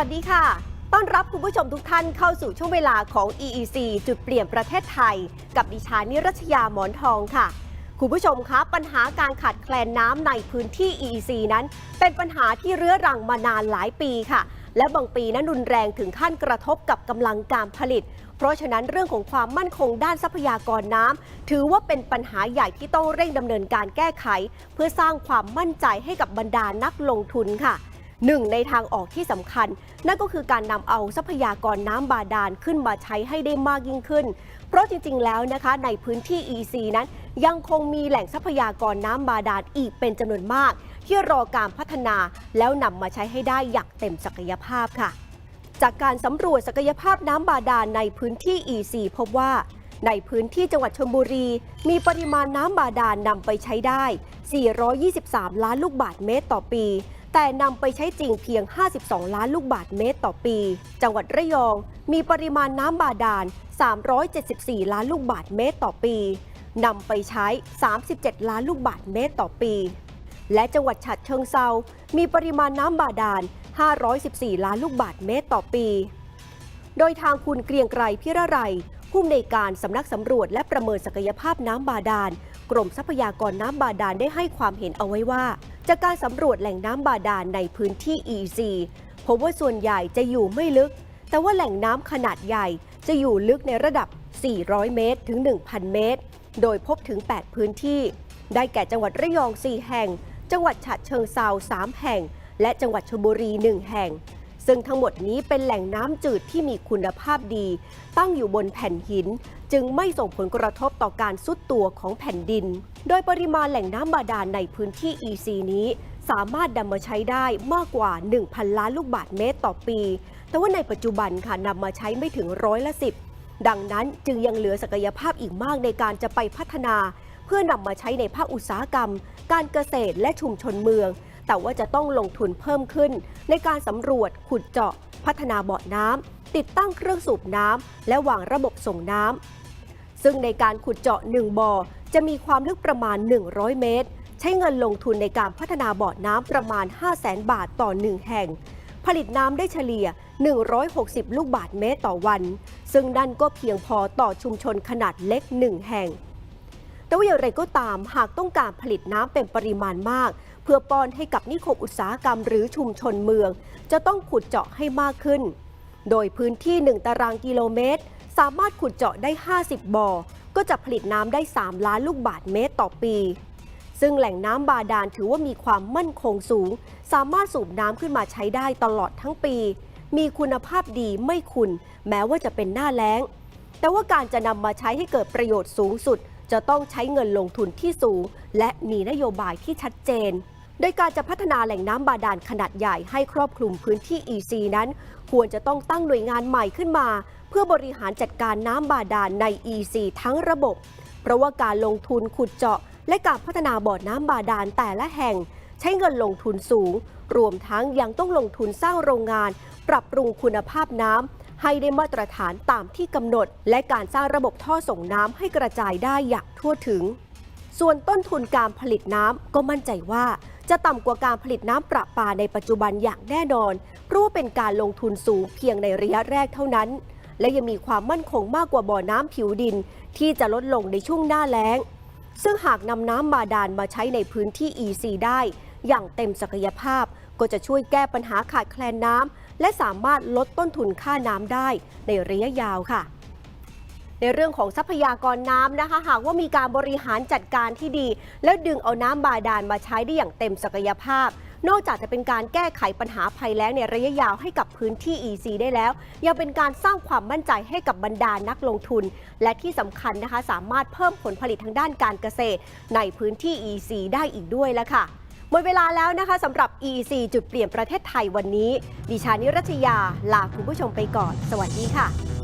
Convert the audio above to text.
สวัสดีค่ะ ต้อนรับคุณผู้ชมทุกท่านเข้าสู่ช่วงเวลาของ EEC จุดเปลี่ยนประเทศไทย กับดิฉันนิรัชยาหมอนทองค่ะ คุณผู้ชมคะปัญหาการขาดแคลนน้ำในพื้นที่ EEC นั้น เป็นปัญหาที่เรื้อรังมานานหลายปีค่ะ และบางปีนั้นรุนแรงถึงขั้นกระทบกับกำลังการผลิต เพราะฉะนั้นเรื่องของความมั่นคงด้านทรัพยากรน้ำถือว่าเป็นปัญหาใหญ่ที่ต้องเร่งดำเนินการแก้ไข เพื่อสร้างความมั่นใจให้กับบรรดานักลงทุนค่ะ หนึ่งในทางออกที่สำคัญ นั่นก็คือการนำเอาทรัพยากรน้ำบาดาลขึ้นมาใช้ให้ได้มากยิ่งขึ้น เพราะจริงๆ แล้วนะคะในพื้นที่ EC นั้น ยังคงมีแหล่งทรัพยากรน้ำบาดาลอีกเป็นจำนวนมาก ที่รอการพัฒนาแล้วนำมาใช้ให้ได้อย่างเต็มศักยภาพค่ะ จากการสำรวจศักยภาพน้ำบาดาลในพื้นที่ EC พบว่าในพื้นที่จังหวัดชลบุรี มีปริมาณน้ำบาดาลนำไปใช้ได้ 423 ล้านลูกบาทเมตรต่อปี แต่นำไปใช้จริงเพียง 52 ล้านลูกบาทเมตรต่อปี จังหวัดระยอง มีปริมาณน้ำบาดาล 374 ล้านลูกบาทเมตรต่อปีนำไปใช้ 37 ล้านลูกบาทเมตรต่อปี และจังหวัดฉะเชิงเซา มีปริมาณน้ำบาดาล 514 ล้านลูกบาทเมตรต่อปี โดยทางคุณเกรียงไกรพิระไรผู้อำนวยการสำนักสำรวจและประเมินศักยภาพน้ำบาดาล กรมทรัพยากรน้ำบาดาลได้ให้ความเห็นเอาไว้ว่า จากการสำรวจแหล่งน้ำบาดาลในพื้นที่ EC พบว่าส่วนใหญ่จะอยู่ไม่ลึก แต่ว่าแหล่งน้ำขนาดใหญ่จะอยู่ลึกในระดับ 400 เมตรถึง 1,000 เมตร โดยพบถึง 8 พื้นที่ ได้แก่จังหวัดระยอง 4 แห่ง จังหวัดฉะเชิงเซา3 แห่ง และจังหวัดชลบุรี 1 แห่ง ซึ่งทั้งหมดนี้เป็นแหล่งน้ำจืดที่มีคุณภาพดี ตั้งอยู่บนแผ่นหิน จึงไม่ส่งผลกระทบต่อการซุดตัวของแผ่นดิน โดยปริมาณแหล่งน้ำบาดาลในพื้นที่ EC นี้ สามารถนำมาใช้ได้มากกว่า 1,000 ล้านลูกบาทเมตรต่อปี แต่ว่าในปัจจุบันค่ะนำมาใช้ไม่ถึงร้อยละสิบดังนั้นจึงยังเหลือศักยภาพอีกมากในการจะไปพัฒนา เพื่อนำมาใช้ในภาคอุตสาหกรรม การเกษตรและชุมชนเมือง แต่ว่าจะต้องลงทุนเพิ่มขึ้น ในการสำรวจขุดเจาะ พัฒนาเบาะน้ำติดตั้งเครื่องสูบน้ำและวางระบบส่งน้ำซึ่งในการขุดเจาะ 1 บ่อ จะมีความลึกประมาณ 100 เมตร ใช้เงินลงทุนในการพัฒนาเบาะน้ำประมาณ 5 0 0แสนบาทต่อ 1 แห่ง ผลิตน้ำได้เฉลี่ย 160 ลูกบาทเมตรต่อวัน ซึ่งนั่นก็เพียงพอต่อชุมชนขนาดเล็ก 1 แห่งแต่ว่าอย่างไรก็ตามหากต้องการผลิตน้ำเป็นปริมาณมาก พื่อป้อนให้กับนิคมอุตสาหกรรมหรือชุมชนเมือง จะต้องขุดเจาะให้มากขึ้น โดยพื้นที่ 1 ตารางกิโลเมตร สามารถขุดเจาะได้ 50 บ่อ ก็จะผลิตน้ำได้ 3 ล้านลูกบาทเมตรต่อปี ซึ่งแหล่งน้ำบาดาลถือว่ามีความมั่นคงสูง สามารถสูบน้ำขึ้นมาใช้ได้ตลอดทั้งปี มีคุณภาพดีไม่ขุนแม้ว่าจะเป็นหน้าแล้ง แต่ว่าการจะนำมาใช้ให้เกิดประโยชน์สูงสุด จะต้องใช้เงินลงทุนที่สูง และมีนโยบายที่ชัดเจน โดยการจะพัฒนาแหล่งน้ำบาดาลขนาดใหญ่ให้ครอบคลุมพื้นที่ EC นั้น ควรจะต้องตั้งหน่วยงานใหม่ขึ้นมา เพื่อบริหารจัดการน้ำบาดาลใน EC ทั้งระบบ เพราะว่าการลงทุนขุดเจาะ และการพัฒนาบ่อน้ำบาดาลแต่ละแห่ง ใช้เงินลงทุนสูง รวมทั้งยังต้องลงทุนสร้างโรงงาน ปรับปรุงคุณภาพน้ำให้ได้มาตรฐานตามที่กำหนด และการสร้างระบบท่อส่งน้ำให้กระจายได้อย่างทั่วถึง ส่วนต้นทุนการผลิตน้ำก็มั่นใจว่า จะต่ำกว่าการผลิตน้ำประปาในปัจจุบันอย่างแน่นอน เพราะว่าเป็นการลงทุนสูงเพียงในระยะแรกเท่านั้น และยังมีความมั่นคงมากกว่าบ่อน้ำผิวดิน ที่จะลดลงในช่วงหน้าแล้ง ซึ่งหากนำน้ำบาดาลมาใช้ในพื้นที่ EC ได้ อย่างเต็มศักยภาพ ก็จะช่วยแก้ปัญหาขาดแคลนน้ำและสามารถลดต้นทุนค่าน้ำได้ในระยะยาวค่ะ ในเรื่องของทรัพยากรน้ำนะคะ หากว่ามีการบริหารจัดการที่ดี แล้วดึงเอาน้ำบาดาลมาใช้ได้อย่างเต็มศักยภาพ นอกจากจะเป็นการแก้ไขปัญหาภัยแล้งในระยะยาวให้กับพื้นที่ EC ได้แล้ว ยังเป็นการสร้างความมั่นใจให้กับบรรดานักลงทุน และที่สำคัญนะคะสามารถเพิ่มผลผลิตทางด้านการเกษตร ในพื้นที่ EC ได้อีกด้วยแล้วค่ะหมดเวลาแล้วนะคะสำหรับ EC จุดเปลี่ยนประเทศไทยวันนี้ ดิฉันนิรัชยา ลาคุณผู้ชมไปก่อน สวัสดีค่ะ